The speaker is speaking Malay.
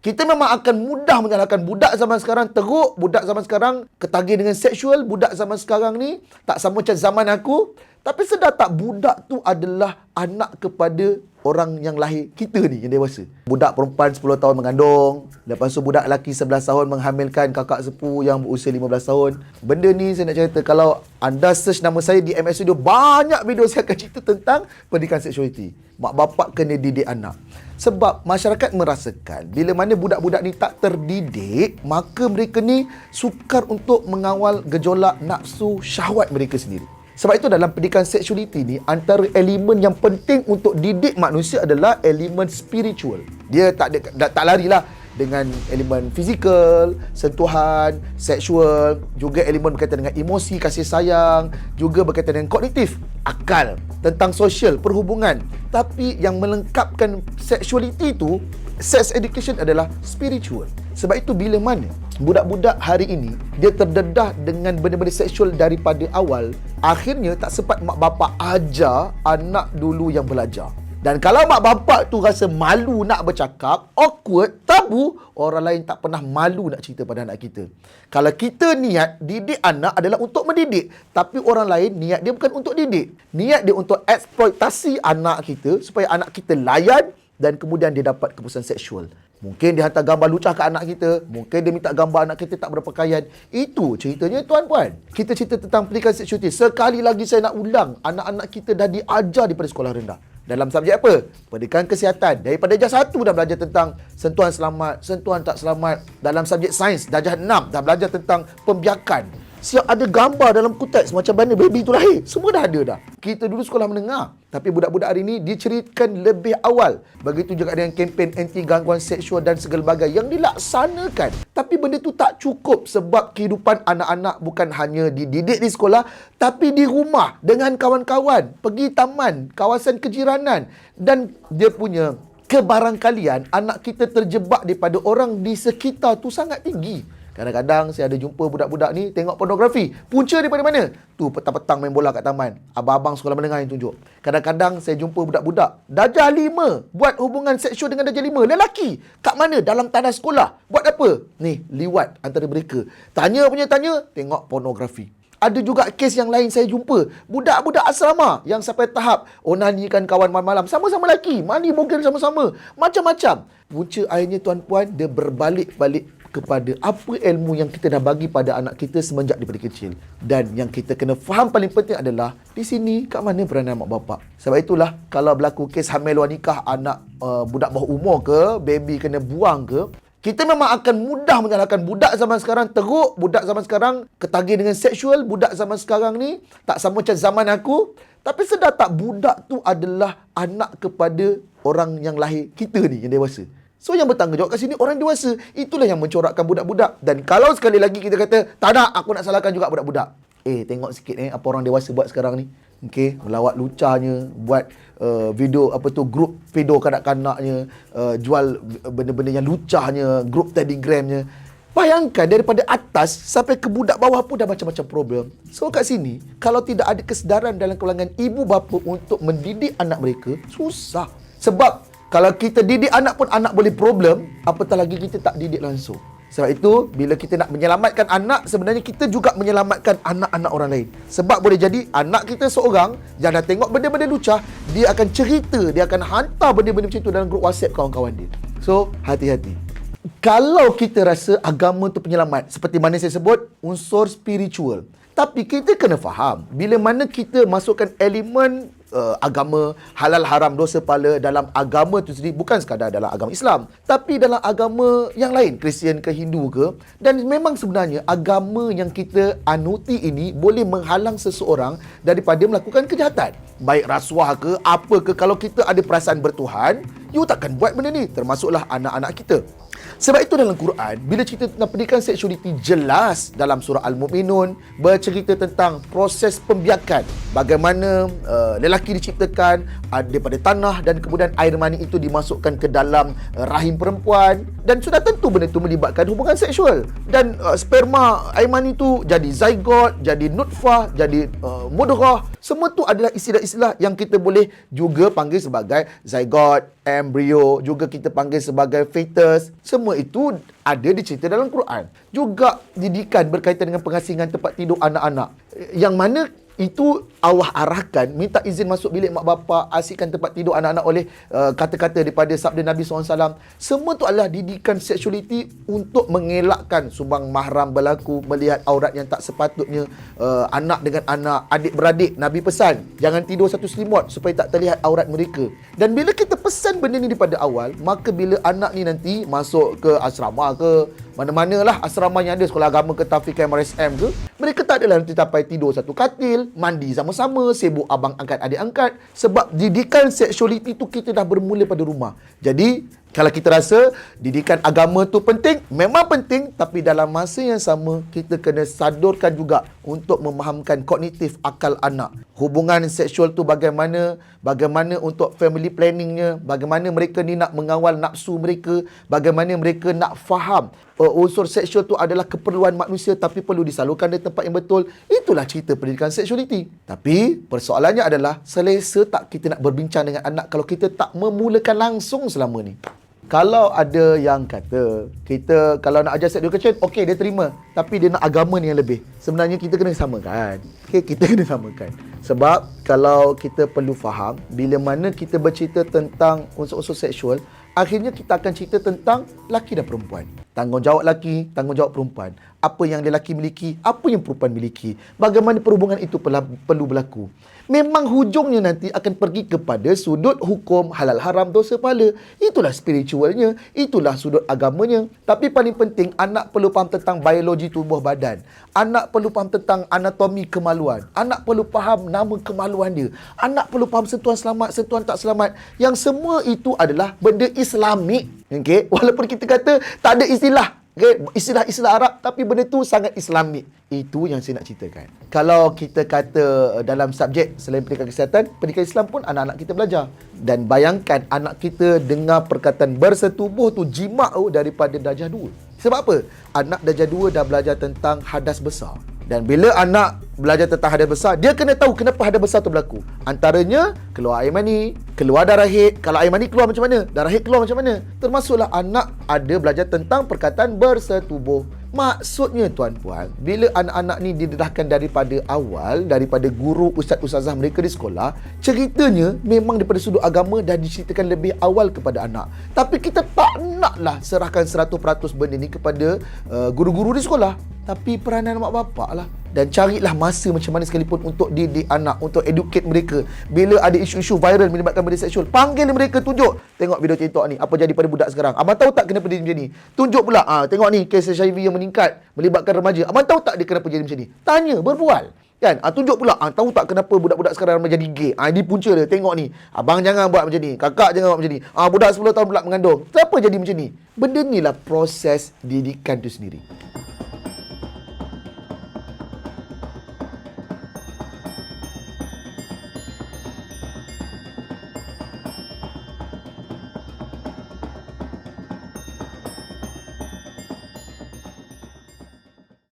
Kita memang akan mudah menyalahkan budak zaman sekarang teruk, budak zaman sekarang ketagih dengan seksual, budak zaman sekarang ni tak sama macam zaman aku. Tapi sedar tak budak tu adalah anak kepada orang yang lahir kita ni yang dewasa. Budak perempuan 10 tahun mengandung, lepas tu budak lelaki 11 tahun menghamilkan kakak sepupu yang berusia 15 tahun. Benda ni saya nak cerita kalau anda search nama saya di MS Studio banyak video saya akan cerita tentang pendidikan seksualiti. Mak bapak kena didik anak. Sebab masyarakat merasakan bila mana budak-budak ni tak terdidik, maka mereka ni sukar untuk mengawal gejolak nafsu syahwat mereka sendiri. Sebab itu dalam pendidikan seksualiti ni antara elemen yang penting untuk didik manusia adalah elemen spiritual. Dia tak ada, tak larilah dengan elemen fizikal, sentuhan, seksual, juga elemen berkaitan dengan emosi, kasih sayang, juga berkaitan dengan kognitif, akal, tentang sosial, perhubungan. Tapi yang melengkapkan sexuality itu, sex education adalah spiritual. Sebab itu bila mana budak-budak hari ini dia terdedah dengan benda-benda seksual daripada awal, akhirnya tak sempat mak bapak ajar anak dulu yang belajar. Dan kalau mak bapak tu rasa malu nak bercakap, awkward, tabu, orang lain tak pernah malu nak cerita pada anak kita. Kalau kita niat didik anak adalah untuk mendidik, tapi orang lain niat dia bukan untuk didik. Niat dia untuk eksploitasi anak kita supaya anak kita layan dan kemudian dia dapat keputusan seksual. Mungkin dia hantar gambar lucah ke anak kita. Mungkin dia minta gambar anak kita tak berpakaian. Itu ceritanya tuan-puan. Kita cerita tentang pendidikan seksualiti. Sekali lagi saya nak ulang. Anak-anak kita dah diajar daripada sekolah rendah. Dalam subjek apa? Pendidikan kesihatan. Daripada darjah satu dah belajar tentang sentuhan selamat, sentuhan tak selamat. Dalam subjek sains, darjah enam dah belajar tentang pembiakan. Siap ada gambar dalam kuteks macam mana baby tu lahir. Semua dah ada dah. Kita dulu sekolah menengah. Tapi budak-budak hari ini diceritakan lebih awal. Begitu juga dengan kempen anti gangguan seksual dan segala yang dilaksanakan. Tapi benda tu tak cukup sebab kehidupan anak-anak bukan hanya dididik di sekolah tapi di rumah dengan kawan-kawan, pergi taman, kawasan kejiranan dan dia punya kebarangkalian anak kita terjebak daripada orang di sekitar tu sangat tinggi. Kadang-kadang saya ada jumpa budak-budak ni tengok pornografi. Punca daripada mana? Tu petang-petang main bola kat taman. Abang-abang sekolah menengah yang tunjuk. Kadang-kadang saya jumpa budak-budak. Darjah lima. Buat hubungan seksual dengan darjah lima. Lelaki. Kat mana? Dalam tanah sekolah. Buat apa? Ni, liwat antara mereka. Tanya punya tanya, tengok pornografi. Ada juga kes yang lain saya jumpa. Budak-budak asrama yang sampai tahap onanikan kawan malam-malam. Sama-sama lelaki. Mandi mungkin sama-sama. Macam-macam. Punca akhirnya tuan-puan, dia berbalik-balik kepada apa ilmu yang kita dah bagi pada anak kita semenjak daripada kecil. Dan yang kita kena faham paling penting adalah di sini kat mana peranan mak bapak. Sebab itulah kalau berlaku kes hamil luar nikah anak uh, budak bawah umur ke, baby kena buang ke, kita memang akan mudah menyalahkan budak zaman sekarang teruk, budak zaman sekarang ketagih dengan seksual, budak zaman sekarang ni tak sama macam zaman aku. Tapi sedar tak budak tu adalah anak kepada orang yang lahir kita ni yang dewasa. So yang bertanggungjawab kat sini orang dewasa. Itulah yang mencorakkan budak-budak. Dan kalau sekali lagi kita kata, tak nak, aku nak salahkan juga budak-budak. Eh, tengok sikit eh, apa orang dewasa buat sekarang ni. Okay, melawat lucahnya, buat uh, video apa tu, grup video kanak-kanaknya, uh, jual benda-benda yang lucahnya, grup telegramnya. Bayangkan daripada atas sampai ke budak bawah pun dah macam-macam problem. So kat sini, kalau tidak ada kesedaran dalam kalangan ibu bapa untuk mendidik anak mereka, susah. Sebab kalau kita didik anak pun anak boleh problem, apatah lagi kita tak didik langsung. Sebab itu, bila kita nak menyelamatkan anak, sebenarnya kita juga menyelamatkan anak-anak orang lain. Sebab boleh jadi anak kita seorang yang dah tengok benda-benda lucah, dia akan cerita, dia akan hantar benda-benda macam itu dalam grup WhatsApp kawan-kawan dia. So, hati-hati. Kalau kita rasa agama itu penyelamat, seperti mana saya sebut, unsur spiritual. Tapi kita kena faham, bila mana kita masukkan elemen uh, agama halal haram dosa pala dalam agama itu sendiri bukan sekadar dalam agama Islam tapi dalam agama yang lain Kristian ke Hindu ke. Dan memang sebenarnya agama yang kita anuti ini boleh menghalang seseorang daripada melakukan kejahatan. Baik rasuah ke apa ke kalau kita ada perasaan bertuhan you takkan buat benda ni. Termasuklah anak-anak kita sebab itu dalam Quran, bila cerita tentang pendidikan seksualiti jelas dalam surah Al-Mu'minun bercerita tentang proses pembiakan. Bagaimana uh, lelaki diciptakan uh, daripada tanah dan kemudian air mani itu dimasukkan ke dalam uh, rahim perempuan. Dan sudah tentu benda itu melibatkan hubungan seksual. Dan uh, sperma air mani itu jadi zygote, jadi nutfah, jadi uh, mudrah Semua tu adalah istilah-istilah yang kita boleh juga panggil sebagai zygote, embryo, juga kita panggil sebagai fetus. Semua itu ada dicerita dalam Quran. Juga didikan berkaitan dengan pengasingan tempat tidur anak-anak. Yang mana itu Allah arahkan. Minta izin masuk bilik mak bapak asyikkan tempat tidur anak-anak oleh uh, kata-kata daripada sabda Nabi SAW semua tu adalah didikan seksualiti untuk mengelakkan sumbang mahram berlaku melihat aurat yang tak sepatutnya uh, anak dengan anak adik-beradik. Nabi pesan jangan tidur satu selimut supaya tak terlihat aurat mereka. Dan bila kita pesan benda ni daripada awal maka bila anak ni nanti masuk ke asrama ke mana-mana lah asrama yang ada sekolah agama ke tafiq MRSM ke. Mereka tak adalah nanti sampai tidur satu katil mandi sama-sama sibuk abang angkat adik angkat. Sebab didikan seksualiti tu kita dah bermula pada rumah. Jadi kalau kita rasa didikan agama tu penting, memang penting tapi dalam masa yang sama kita kena sadurkan juga untuk memahamkan kognitif akal anak. Hubungan seksual tu bagaimana, bagaimana untuk family planningnya, bagaimana mereka ni nak mengawal nafsu mereka, bagaimana mereka nak faham uh, unsur seksual tu adalah keperluan manusia tapi perlu disalurkan di tempat yang betul. Itulah cerita pendidikan seksualiti. Tapi persoalannya adalah selesa tak kita nak berbincang dengan anak kalau kita tak memulakan langsung selama ni kalau ada yang kata kita kalau nak ajar sex education okey dia terima. Tapi dia nak agama ni yang lebih. Sebenarnya kita kena samakan. Okey kita kena samakan. Sebab kalau kita perlu faham bila mana kita bercerita tentang unsur-unsur seksual akhirnya kita akan cerita tentang laki dan perempuan tanggungjawab laki tanggungjawab perempuan apa yang lelaki miliki apa yang perempuan miliki bagaimana perhubungan itu perlu berlaku memang hujungnya nanti akan pergi kepada sudut hukum halal haram dosa pahala. Itulah spiritualnya, itulah sudut agamanya. Tapi paling penting anak perlu faham tentang biologi tubuh badan. Anak perlu faham tentang anatomi kemaluan. Anak perlu faham nama kemaluan dia. Anak perlu faham sentuhan selamat, sentuhan tak selamat. Yang semua itu adalah benda Islamik. Okay? Walaupun kita kata tak ada istilah Okay, istilah-istilah Arab tapi benda tu sangat Islamik. Itu yang saya nak ceritakan. Kalau kita kata uh, dalam subjek selain pendidikan kesihatan, pendidikan Islam pun anak-anak kita belajar. Dan bayangkan anak kita dengar perkataan bersetubuh tu jimat tu daripada darjah dua. Sebab apa? Anak darjah dua dah belajar tentang hadas besar. Dan bila anak belajar tentang hadas besar, dia kena tahu kenapa hadas besar tu berlaku. Antaranya, keluar air mani, keluar darah haid. Kalau air mani keluar macam mana? Darah haid keluar macam mana? Termasuklah anak ada belajar tentang perkataan bersetubuh. Maksudnya tuan-puan, bila anak-anak ni didedahkan daripada awal, daripada guru ustaz-ustazah mereka di sekolah, ceritanya memang daripada sudut agama dah diceritakan lebih awal kepada anak. Tapi kita tak naklah serahkan 100% benda ni kepada uh, guru-guru di sekolah. Tapi peranan mak bapak lah dan carilah masa macam mana sekalipun untuk didik anak untuk educate mereka bila ada isu-isu viral melibatkan benda seksual panggil mereka tunjuk tengok video TikTok ni apa jadi pada budak sekarang abang tahu tak kenapa dia macam ni tunjuk pula ah tengok ni kes HIV yang meningkat melibatkan remaja abang tahu tak dia kenapa jadi macam ni tanya berbual Kan? Ah, tunjuk pula. Ah, tahu tak kenapa budak-budak sekarang menjadi gay? Ah, ini punca dia. Tengok ni. Abang jangan buat macam ni. Kakak jangan buat macam ni. Ah, budak 10 tahun pula mengandung. Kenapa jadi macam ni? Benda ni lah proses didikan tu sendiri.